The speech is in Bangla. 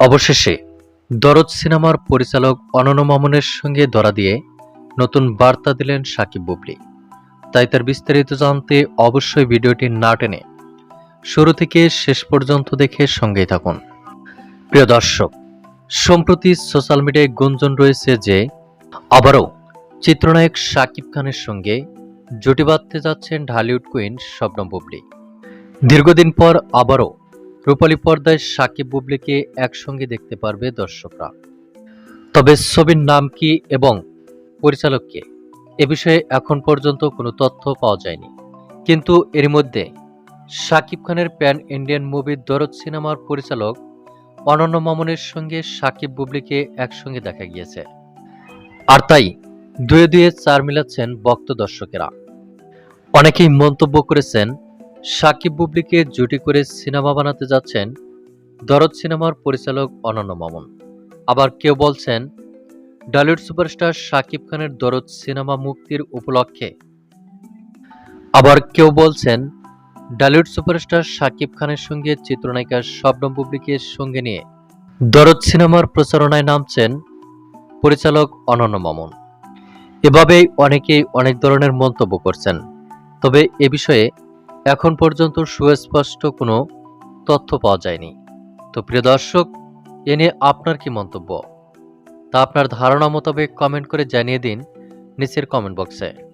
অবশেষে দরদ সিনেমার পরিচালক অনন্য মামুনের সঙ্গে ধরা দিয়ে নতুন বার্তা দিলেন সাকিব বুবলি। তাই তার বিস্তারিত জানতে অবশ্যই ভিডিওটি না টেনে শুরু থেকে শেষ পর্যন্ত দেখে সঙ্গেই থাকুন। প্রিয় দর্শক, সম্প্রতি সোশ্যাল মিডিয়ায় গুঞ্জন রয়েছে যে, আবারও চিত্রনায়ক শাকিব খানের সঙ্গে জুটি বাঁধতে যাচ্ছেন ঢালিউড কুইন শবনম বুবলি। দীর্ঘদিন পর আবারও রূপালী পর্দায় সাকিব বুবলিকে একসঙ্গে দেখতে পারবে দর্শকরা। তবে ছবির নাম কি এবং পরিচালক কে, এ বিষয়ে এখন পর্যন্ত কোনো তথ্য পাওয়া যায়নি। কিন্তু এর মধ্যে সাকিব খানের প্যান ইন্ডিয়ান মুভি দরদ সিনেমার পরিচালক অনন্য মামুনের সঙ্গে সাকিব বুবলিকে একসঙ্গে দেখা গিয়েছে। আর তাই দুয়ে দুয়ে চার মিলাচ্ছেন ভক্ত দর্শকেরা। অনেকেই মন্তব্য করেছেন সাকিব বুবলিকে জুটি করে সিনেমা বানাতে যাচ্ছেন দরদ সিনেমার পরিচালক অনন্য মামুন। আবার কেউ বলছেন, ডলিউড সুপারস্টার সাকিব খানের দরদ সিনেমা মুক্তির উপলক্ষে। আবার কেউ বলছেন, ডলিউড সুপারস্টার সাকিব খানের সঙ্গে চিত্রনায়িকা শবনম বুবলিকে সঙ্গে নিয়ে। দরদ সিনেমার প্রচারণায় নামছেন পরিচালক অনন্য মামুন। এভাবেই অনেকেই অনেক ধরনের মন্তব্য করছেন। তবে এ বিষয়ে এখন পর্যন্ত সুস্পষ্ট কোনো তথ্য পাওয়া যায়নি। তো প্রিয় দর্শক, এ নিয়ে আপনার কি মন্তব্য? তা আপনার ধারণা মোতাবেক কমেন্ট করে জানিয়ে দিন নিচের কমেন্ট বক্সে।